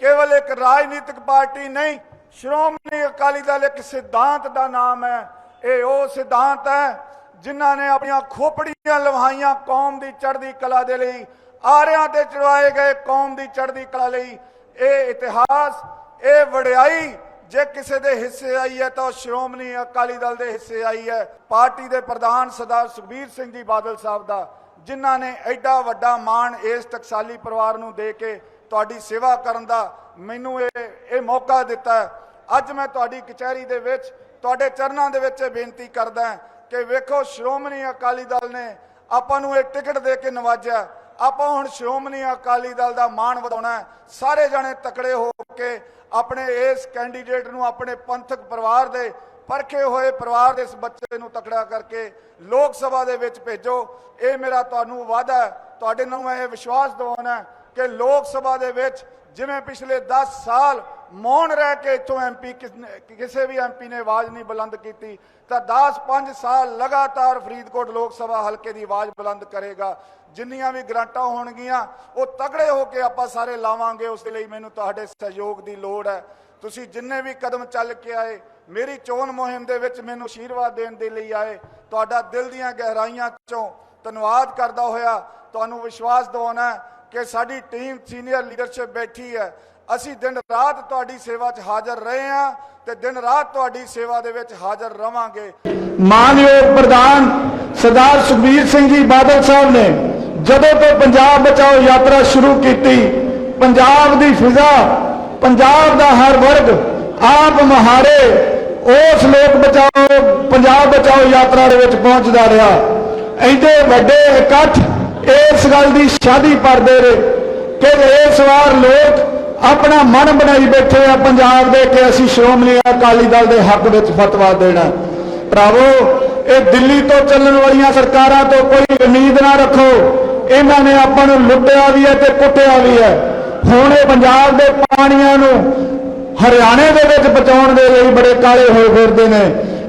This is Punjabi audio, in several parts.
ਕੇਵਲ ਇੱਕ ਰਾਜਨੀਤਿਕ ਪਾਰਟੀ ਨਹੀਂ, ਸ਼੍ਰੋਮਣੀ ਅਕਾਲੀ ਦਲ ਇੱਕ ਸਿਧਾਂਤ ਦਾ ਨਾਮ ਹੈ। ਇਹ ਉਹ ਸਿਧਾਂਤ ਹੈ ਜਿਨ੍ਹਾਂ ਨੇ ਆਪਣੀਆਂ ਖੋਪੜੀਆਂ ਲਵਾਈਆਂ ਕੌਮ ਦੀ ਚੜ੍ਹਦੀ ਕਲਾ ਦੇ ਲਈ, ਆਰਿਆਂ ਤੇ ਚੜਵਾਏ ਗਏ ਕੌਮ ਦੀ ਚੜ੍ਹਦੀ ਕਲਾ ਲਈ। ਇਹ ਇਤਿਹਾਸ, ਇਹ ਵਡਿਆਈ, ਜੇ ਕਿਸੇ ਦੇ ਹਿੱਸੇ ਆਈ ਹੈ ਤਾਂ ਉਹ ਸ਼੍ਰੋਮਣੀ ਅਕਾਲੀ ਦਲ ਦੇ ਹਿੱਸੇ ਆਈ ਹੈ। ਪਾਰਟੀ ਦੇ ਪ੍ਰਧਾਨ ਸਰਦਾਰ ਸੁਖਬੀਰ ਸਿੰਘ ਜੀ ਬਾਦਲ ਸਾਹਿਬ ਦਾ, ਜਿਨ੍ਹਾਂ ਨੇ ਐਡਾ ਵੱਡਾ ਮਾਣ ਇਸ ਟਕਸਾਲੀ ਪਰਿਵਾਰ ਨੂੰ ਦੇ ਕੇ ਤੁਹਾਡੀ ਸੇਵਾ ਕਰਨ ਦਾ ਮੈਨੂੰ ਇਹ ਇਹ ਮੌਕਾ ਦਿੱਤਾ ਅੱਜ ਮੈਂ ਤੁਹਾਡੀ ਕਚਹਿਰੀ ਦੇ ਵਿੱਚ, ਤੁਹਾਡੇ ਚਰਨਾਂ ਦੇ ਵਿੱਚ ਇਹ ਬੇਨਤੀ ਕਰਦਾ ਕਿ ਵੇਖੋ, ਸ਼੍ਰੋਮਣੀ ਅਕਾਲੀ ਦਲ ਨੇ ਆਪਾਂ ਨੂੰ ਇਹ ਟਿਕਟ ਦੇ ਕੇ ਨਵਾਜਿਆ। ਆਪਾਂ ਹੁਣ ਸ਼੍ਰੋਮਣੀ ਅਕਾਲੀ ਦਲ ਦਾ ਮਾਣ ਵਧਾਉਣਾ ਸਾਰੇ ਜਣੇ ਤਕੜੇ ਹੋ ਕੇ ਆਪਣੇ ਇਸ ਕੈਂਡੀਡੇਟ ਨੂੰ, ਆਪਣੇ ਪੰਥਕ ਪਰਿਵਾਰ ਦੇ ਪਰਖੇ ਹੋਏ ਪਰਿਵਾਰ ਦੇ ਇਸ ਬੱਚੇ ਨੂੰ ਤਕੜਾ ਕਰਕੇ ਲੋਕ ਸਭਾ ਦੇ ਵਿੱਚ ਭੇਜੋ। ਇਹ ਮੇਰਾ ਤੁਹਾਨੂੰ ਵਾਅਦਾ ਤੁਹਾਡੇ ਨੂੰ ਮੈਂ ਇਹ ਵਿਸ਼ਵਾਸ ਦਿਵਾਉਣਾ ਕਿ ਲੋਕ ਸਭਾ ਦੇ ਵਿੱਚ ਜਿਵੇਂ ਪਿਛਲੇ 10 ਸਾਲ ਮੌਨ ਰਹਿ ਕੇ ਇੱਥੋਂ ਐਮਪੀ ਕਿਸੇ ਵੀ ਐਮਪੀ ਨੇ ਆਵਾਜ਼ ਨਹੀਂ ਬੁਲੰਦ ਕੀਤੀ, ਤਾਂ 10 5 ਸਾਲ ਲਗਾਤਾਰ ਫਰੀਦਕੋਟ ਲੋਕ ਸਭਾ ਹਲਕੇ ਦੀ ਆਵਾਜ਼ ਬੁਲੰਦ ਕਰੇਗਾ। ਜਿੰਨੀਆਂ ਵੀ ਗ੍ਰਾਂਟਾਂ ਹੋਣਗੀਆਂ, ਉਹ ਤਗੜੇ ਹੋ ਕੇ ਆਪਾਂ ਸਾਰੇ ਲਾਵਾਂਗੇ, ਉਸ ਦੇ ਲਈ ਮੈਨੂੰ ਤੁਹਾਡੇ ਸਹਿਯੋਗ ਦੀ ਲੋੜ ਹੈ। ਤੁਸੀਂ ਜਿੰਨੇ ਵੀ ਕਦਮ ਚੱਲ ਕੇ ਆਏ, ਮੇਰੀ ਚੋਣ ਮੁਹਿੰਮ ਦੇ ਵਿੱਚ ਮੈਨੂੰ ਆਸ਼ੀਰਵਾਦ ਦੇਣ ਦੇ ਲਈ ਆਏ, ਤੁਹਾਡਾ ਦਿਲ ਦੀਆਂ ਗਹਿਰਾਈਆਂ ਚੋਂ ਧੰਨਵਾਦ ਕਰਦਾ ਹੋਇਆ, ਤੁਹਾਨੂੰ ਵਿਸ਼ਵਾਸ ਦਿਵਾਉਣਾ ਕਿ ਸਾਡੀ ਟੀਮ ਸੀਨੀਅਰ ਲੀਡਰਸ਼ਿਪ ਬੈਠੀ ਹੈ। ਅਸੀਂ ਦਿਨ ਰਾਤ ਤੁਹਾਡੀ ਸੇਵਾ 'ਚ ਹਾਜ਼ਰ ਰਹੇ ਹਾਂ ਤੇ ਦਿਨ ਰਾਤ ਤੁਹਾਡੀ ਸੇਵਾ ਦੇ ਵਿੱਚ ਹਾਜ਼ਰ ਰਵਾਂਗੇ। ਮਾਨਯੋਗ ਪ੍ਰਧਾਨ ਸਰਦਾਰ ਸੁਖਬੀਰ ਸਿੰਘ ਜੀ ਬਾਦਲ ਸਾਹਿਬ ਨੇ ਜਦੋਂ ਤੋਂ ਪੰਜਾਬ ਬਚਾਓ ਯਾਤਰਾ ਸ਼ੁਰੂ ਕੀਤੀ, ਪੰਜਾਬ ਦੀ ਫਿਜ਼ਾ, ਪੰਜਾਬ ਦਾ ਹਰ ਵਰਗ ਆਪ ਮਹਾਰੇ, ਉਸ ਲੋਕ ਬਚਾਓ, ਪੰਜਾਬ ਬਚਾਓ ਯਾਤਰਾ ਦੇ ਵਿੱਚ ਪਹੁੰਚਦਾ ਰਿਹਾ। ਐਡੇ ਵੱਡੇ ਇਕੱਠ ਇਸ ਗੱਲ ਦੀ ਸ਼ਾਦੀ ਪਰਦੇ ਰਹੇ ਕਿ ਇਸ ਵਾਰ ਲੋਕ ਆਪਣਾ ਮਨ ਬਣਾਈ ਬੈਠੇ ਆ ਪੰਜਾਬ ਦੇ ਕਿ ਅਸੀਂ ਸ਼੍ਰੋਮਣੀ ਅਕਾਲੀ ਦਲ ਦੇ ਹੱਕ ਵਿੱਚ ਫਤਵਾ ਦੇਣਾ। ਭਰਾਵੋ, ਇਹ ਦਿੱਲੀ ਤੋਂ ਚੱਲਣ ਵਾਲੀਆਂ ਸਰਕਾਰਾਂ ਤੋਂ ਕੋਈ ਉਮੀਦ ਨਾ ਰੱਖੋ। ਇਹਨਾਂ ਨੇ ਆਪਾਂ ਨੂੰ ਲੁੱਟਿਆ ਵੀ ਹੈ ਤੇ ਕੁੱਟਿਆ ਵੀ ਹੈ। ਹੁਣ ਇਹ ਪੰਜਾਬ ਦੇ ਪਾਣੀਆਂ ਨੂੰ ਹਰਿਆਣੇ ਦੇ ਵਿੱਚ ਬਚਾਉਣ ਦੇ ਲਈ ਬੜੇ ਕਾਲੇ ਹੋਏ ਫਿਰਦੇ ਨੇ।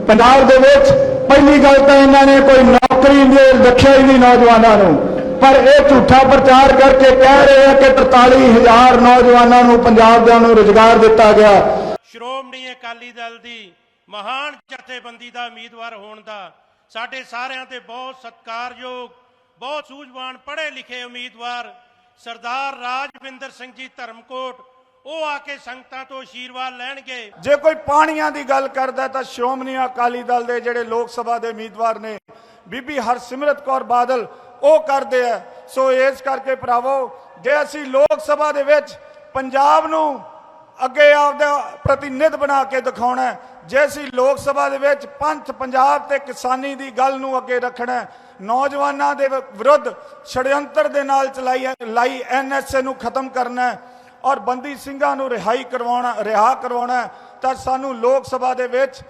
ਪੰਜਾਬ ਦੇ ਵਿੱਚ ਪਹਿਲੀ ਗੱਲ ਤਾਂ ਇਹਨਾਂ ਨੇ ਕੋਈ ਨੌਕਰੀ ਨਹੀਂ ਰੱਖਿਆ ਹੀ ਨਹੀਂ ਨੌਜਵਾਨਾਂ ਨੂੰ। ਪਰ ਇਹ ਝੂਠਾ ਪ੍ਰਚਾਰ ਕਰਕੇ ਕਹਿ ਰਹੇ ਆ ਕਿ 43000 ਨੌਜਵਾਨਾਂ ਨੂੰ ਪੰਜਾਬ ਦੇ ਨੂੰ ਰੁਜ਼ਗਾਰ ਦਿੱਤਾ ਗਿਆ। ਸ਼੍ਰੋਮਣੀ ਅਕਾਲੀ ਦਲ ਦੀ ਮਹਾਨ ਜਥੇਬੰਦੀ ਦਾ ਉਮੀਦਵਾਰ ਹੋਣ ਦਾ ਸਾਡੇ ਸਾਰਿਆਂ ਤੇ ਬਹੁਤ ਸਤਿਕਾਰਯੋਗ ਬਹੁਤ ਸੂਝਵਾਨ ਪੜ੍ਹੇ ਲਿਖੇ ਉਮੀਦਵਾਰ ਸਰਦਾਰ ਰਾਜਵਿੰਦਰ ਸਿੰਘ ਜੀ ਧਰਮਕੋਟ ਉਹ ਆ ਕੇ ਸੰਗਤਾਂ ਤੋਂ ਆਸ਼ੀਰਵਾਦ ਲੈਣਗੇ। ਜੇ ਕੋਈ ਪਾਣੀਆਂ ਦੀ ਗੱਲ ਕਰਦਾ ਤਾਂ ਸ਼੍ਰੋਮਣੀ ਅਕਾਲੀ ਦਲ ਦੇ ਜਿਹੜੇ ਲੋਕ ਸਭਾ ਦੇ ਉਮੀਦਵਾਰ ਨੇ ਬੀਬੀ ਹਰਸਿਮਰਤ ਕੌਰ ਬਾਦਲ ਉਹ ਕਰਦੇ ਆ। ਸੋ ਇਸ ਕਰਕੇ ਭਰਾਵੋ, ਜੇ ਅਸੀਂ ਲੋਕ ਸਭਾ ਦੇ ਵਿੱਚ ਪੰਜਾਬ ਨੂੰ ਅੱਗੇ ਆਪਦਾ ਪ੍ਰਤੀਨਿਧ ਬਣਾ ਕੇ ਦਿਖਾਉਣਾ ਜੇ ਅਸੀਂ ਲੋਕ ਸਭਾ ਦੇ ਵਿੱਚ ਪੰਥ ਪੰਜਾਬ ਤੇ ਕਿਸਾਨੀ ਦੀ ਗੱਲ ਨੂੰ ਅੱਗੇ ਰੱਖਣਾ ਨੌਜਵਾਨਾਂ ਦੇ ਵਿ- ਵਿਰੁੱਧ ਛੜਯੰਤਰ ਦੇ ਨਾਲ ਚਲਾਈ ਲਾਈ ਐਨਐਸਏ ਨੂੰ ਖਤਮ ਕਰਨਾ ਔਰ ਬੰਦੀ ਸਿੰਘਾਂ ਨੂੰ ਰਿਹਾਈ ਕਰਵਾਉਣਾ, ਰਿਹਾ ਕਰਵਾਉਣਾ ਤਾਂ ਸਾਨੂੰ ਲੋਕ ਸਭਾ ਦੇ ਵਿੱਚ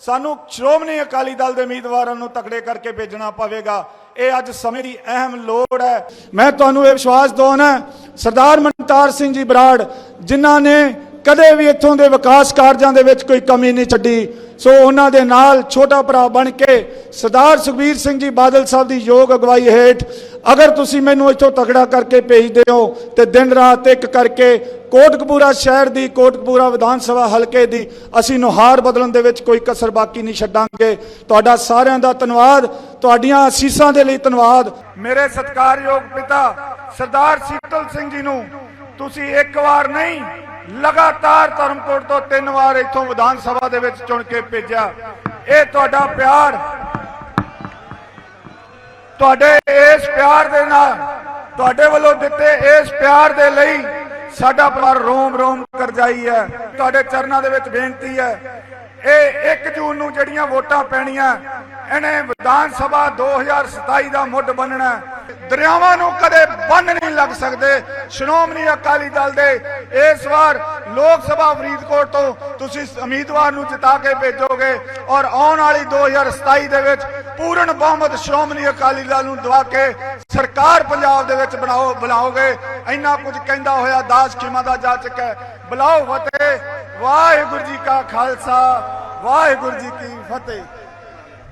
ਸਾਨੂੰ ਸ਼੍ਰੋਮਣੀ ਅਕਾਲੀ ਦਲ ਦੇ ਉਮੀਦਵਾਰਾਂ ਨੂੰ ਤਕੜੇ ਕਰਕੇ ਭੇਜਣਾ ਪਵੇਗਾ। ਇਹ ਅੱਜ ਸਮੇਂ ਦੀ ਅਹਿਮ ਲੋੜ ਹੈ। ਮੈਂ ਤੁਹਾਨੂੰ ਇਹ ਵਿਸ਼ਵਾਸ ਦਿਵਾਉਣਾ ਸਰਦਾਰ ਮਨਤਾਰ ਸਿੰਘ ਜੀ ਬਰਾੜ, ਜਿਨ੍ਹਾਂ ਨੇ ਕਦੇ ਵੀ ਇੱਥੋਂ ਦੇ ਵਿਕਾਸ ਕਾਰਜਾਂ ਦੇ ਵਿੱਚ ਕੋਈ ਕਮੀ ਨਹੀਂ ਛੱਡੀ। ਸੋ ਉਹਨਾਂ ਦੇ ਨਾਲ ਛੋਟਾ ਭਰਾ ਬਣ ਕੇ ਸਰਦਾਰ ਸੁਖਬੀਰ ਸਿੰਘ ਜੀ ਬਾਦਲ ਸਾਹਿਬ ਦੀ ਯੋਗ ਅਗਵਾਈ ਹੇਠ ਅਗਰ ਤੁਸੀਂ ਮੈਨੂੰ ਇੱਥੋਂ ਤਕੜਾ ਕਰਕੇ ਭੇਜਦੇ ਹੋ ਤੇ ਦਿਨ ਰਾਤ ਇੱਕ ਕਰਕੇ ਕੋਟਕਪੂਰਾ ਸ਼ਹਿਰ ਦੀ, ਕੋਟਕਪੂਰਾ ਵਿਧਾਨ ਸਭਾ ਹਲਕੇ ਦੀ ਅਸੀਂ ਨੁਹਾਰ ਬਦਲਣ ਦੇ ਵਿੱਚ ਕੋਈ ਕਸਰ ਬਾਕੀ ਨਹੀਂ ਛੱਡਾਂਗੇ। ਤੁਹਾਡਾ ਸਾਰਿਆਂ ਦਾ ਧੰਨਵਾਦ। ਤੁਹਾਡੀਆਂ ਅਸੀਸਾਂ ਦੇ ਲਈ ਧੰਨਵਾਦ। ਮੇਰੇ ਸਤਿਕਾਰਯੋਗ ਪਿਤਾ ਸਰਦਾਰ ਸੀਤਲ ਸਿੰਘ ਜੀ ਨੂੰ ਤੁਸੀਂ ਇੱਕ ਵਾਰ ਨਹੀਂ ਲਗਾਤਾਰ ਧਰਮਕੋਟ ਤੋਂ ਤਿੰਨ ਵਾਰ ਇੱਥੋਂ ਵਿਧਾਨ ਸਭਾ ਦੇ ਵਿੱਚ ਚੁਣ ਕੇ ਭੇਜਿਆ। ਇਹ ਤੁਹਾਡਾ ਪਿਆਰ। ਤੁਹਾਡੇ ਇਸ ਪਿਆਰ ਦੇ ਨਾਲ, ਤੁਹਾਡੇ ਵੱਲੋਂ ਦਿੱਤੇ ਇਸ ਪਿਆਰ ਦੇ ਲਈ ਸਾਡਾ ਪਰਿਵਾਰ ਰੋਮ ਰੋਮ ਕਰਜਾਈ ਹੈ। ਤੁਹਾਡੇ ਚਰਨਾਂ ਦੇ ਵਿੱਚ ਬੇਨਤੀ ਹੈ। ਇਹ 1 ਜੂਨ ਨੂੰ ਜਿਹੜੀਆਂ ਵੋਟਾਂ ਪੈਣੀਆਂ, ਇਹਨੇ ਵਿਧਾਨ ਸਭਾ 2027 ਦਾ ਮੁੱਢ ਬੰਨਣਾ ਦਰਿਆਵਾਂ ਨੂੰ ਕਦੇ ਬੰਨ ਨਹੀਂ ਲੱਗ ਸਕਦੇ। ਸ਼੍ਰੋਮਣੀ ਅਕਾਲੀ ਦਲ ਦੇ ਇਸ ਵਾਰ ਲੋਕ ਸਭਾ ਫਰੀਦਕੋਟ ਤੋਂ ਤੁਸੀਂ ਉਮੀਦਵਾਰ ਨੂੰ ਜਿਤਾ ਕੇ ਭੇਜੋਗੇ ਔਰ ਆਉਣ ਵਾਲੀ 2027 ਦੇ ਵਿੱਚ ਪੂਰਨ ਬਹੁਮਤ ਸ਼੍ਰੋਮਣੀ ਅਕਾਲੀ ਦਲ ਨੂੰ ਦਵਾ ਕੇ ਸਰਕਾਰ ਪੰਜਾਬ ਦੇ ਵਿੱਚ ਬਣਾਓ ਬੁਲਾਓਗੇ। ਇੰਨਾ ਕੁਝ ਕਹਿੰਦਾ ਹੋਇਆ ਦਾਸ ਖਿਮਾ ਦਾ ਜਾ ਚੁੱਕਾ ਬੁਲਾਓ ਫਤਿਹ। ਵਾਹਿਗੁਰੂ ਜੀ ਕਾ ਖਾਲਸਾ। ਵਾਹਿਗੁਰੂ ਜੀ ਕੀ ਫਤਿਹ।